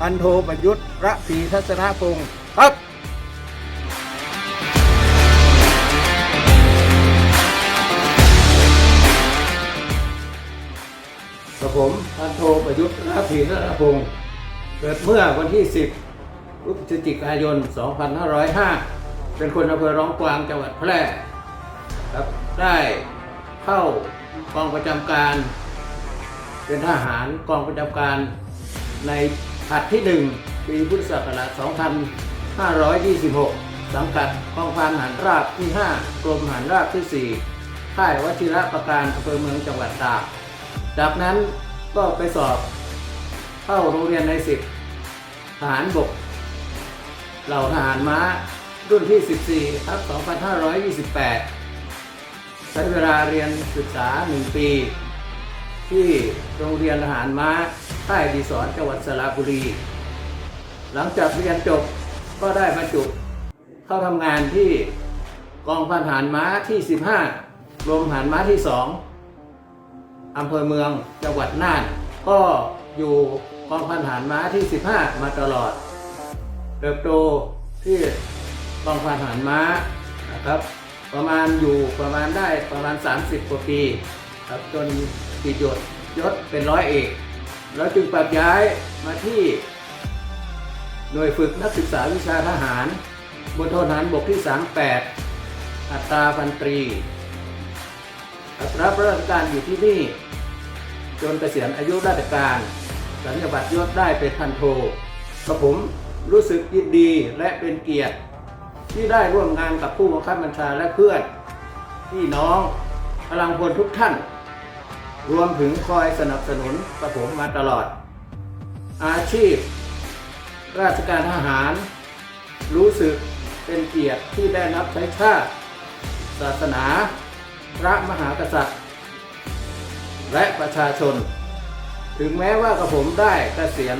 พันโทประยุทธ์ระศรีทัศนพงศ์ครับกับผมพันโทประยุทธ์ราศีรัตนพงศ์เกิดเมื่อวันที่ 10พฤศจิกายน 2505 เป็นคนอำเภอร้องกวางจังหวัดแพร่ครับได้เข้ากองประจำการ เป็นทหารกองประจำการ ในผัดที่ 1 ปีพุทธศักราช 2526 สังกัดกองพันหันราบที่ 5 กรมหันราบที่ 4 ค่ายวชิระประการอำเภอเมืองจังหวัดตาก จากนั้นก็ไปสอบเข้าโรงเรียนในสิบทหารบก เหล่าทหารม้ารุ่นที่ 14ทับ2528 ใช้เวลาเรียนศึกษา 1 ปี ที่โรงเรียนทหารม้าค่ายดีสอนจังหวัดสระบุรี หลังจากเรียนจบก็ได้บรรจุเข้าทำงานที่กองพันทหารม้าที่ 15กรมทหารม้าที่ 2อำเภอเมืองจังหวัดน่าน ก็อยู่กองพันทหารม้าที่ 15 มาตลอด เติบโตที่กองพันทหารม้านะครับ ประมาณอยู่ประมาณได้ประมาณ 30 กว่าปี ครับจนติดยศยศเป็นร้อยเอก แล้วจึงปรับย้ายมาที่ หน่วยฝึกนักศึกษาวิชาทหารบนทหารบกที่ 38 อัตราพันตรีรับราชการอยู่ที่นี่ จนเกษียณอายุราชการสัญญาบัตรยศได้เป็นพันโทกระผมรู้สึกยินดีและเป็นเกียรติ ที่ได้ร่วมงานกับผู้บังคับบัญชาและเพื่อนพี่น้องพลังพลทุกท่าน รวมถึงคอยสนับสนุนกระผมมาตลอด อาชีพ ราชการทหาร รู้สึกเป็นเกียรติที่ได้รับใช้ชาติ ศาสนา พระมหากษัตริย์ และประชาชน ถึงแม้ว่ากระผมได้เกษียณ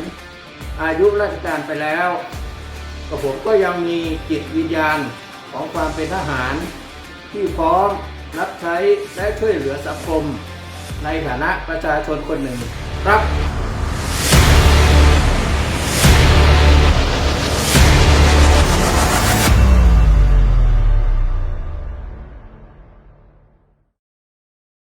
อายุราชการไปแล้วกระผมก็ยังมีจิตวิญญาณของความเป็นทหาร ที่พร้อมรับใช้และช่วยเหลือสังคม ในฐานะประชาชนคนหนึ่ง ครับ